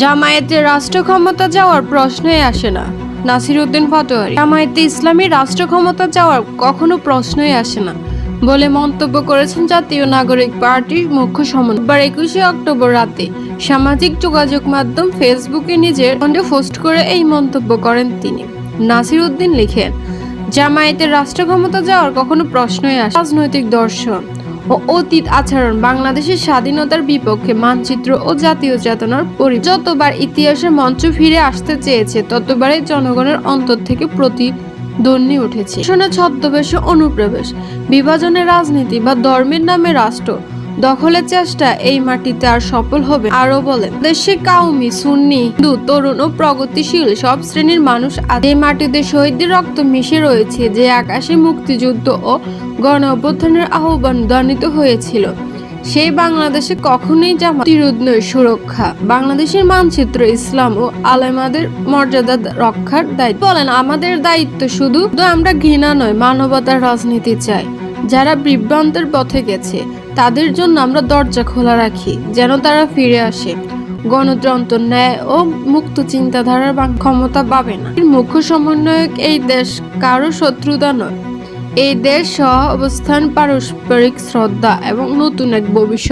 জামায়াতে রাষ্ট্র ক্ষমতা যাওয়ার প্রশ্নই আসে না। নাসির উদ্দিন পাটোয়ারি জামায়াতে ইসলামী রাষ্ট্র ক্ষমতা যাওয়ার কখনো প্রশ্নই আসে না বলে মন্তব্য করেছেন জাতীয় নাগরিক পার্টির মুখ্য সমন্বয়ক। একুশে অক্টোবর রাতে সামাজিক যোগাযোগ মাধ্যম ফেসবুকে নিজের কণ্ঠে পোস্ট করে এই মন্তব্য করেন তিনি। নাসির উদ্দিন লিখেন, জামায়াতের রাষ্ট্র ক্ষমতা যাওয়ার কখনো প্রশ্নই আসে রাজনৈতিক দর্শন ও অতীত আচরণ বাংলাদেশের স্বাধীনতার বিপক্ষে মানচিত্র ও জাতীয় চেতনার পরি যতবার ইতিহাসের মঞ্চ ফিরে আসতে চেয়েছে, ততবারই জনগণের অন্তর থেকে প্রতিদ্বন্দ্বী উঠেছে। শোনা ছদ্মবেশ অনুপ্রবেশ বিভাজনের রাজনীতি বা ধর্মের নামে রাষ্ট্র, দখলের চেষ্টা, এই মাটিতে আর সফল হবে। আরও বলেন, দেশে কাউমি, সুন্নি, হিন্দু, তরুণ ও প্রগতিশীল সব শ্রেণির মানুষ এই মাটিতে শহীদদের রক্ত মিশে রয়েছে, যে আকাশে মুক্তিযুদ্ধ ও গণ অভ্যুত্থানের আহ্বান ধ্বনিত হয়েছিল। সেই বাংলাদেশে কখনোই জামা বিরোধ নয় সুরক্ষা, বাংলাদেশের মানচিত্র ইসলাম ও আলেমাদের মর্যাদা রক্ষার দায়িত্ব। বলেন, আমাদের দায়িত্ব শুধু আমরা ঘৃণা নয়, মানবতার রাজনীতি চাই। যারা বিভ্রান্তের পথে গেছে, তাদের জন্য আমরা দরজা খোলা রাখি, যেন তারা ফিরে আসে। গণতন্ত্র, ন্যায় ও মুক্ত চিন্তাধারার ক্ষমতা পাবে না। মুখ্য সমন্বয়ক এই দেশ কারও শত্রুতা নয়। এই দেশ সহ অবস্থান পারস্পরিক শ্রদ্ধা এবং নতুন এক ভবিষ্যৎ।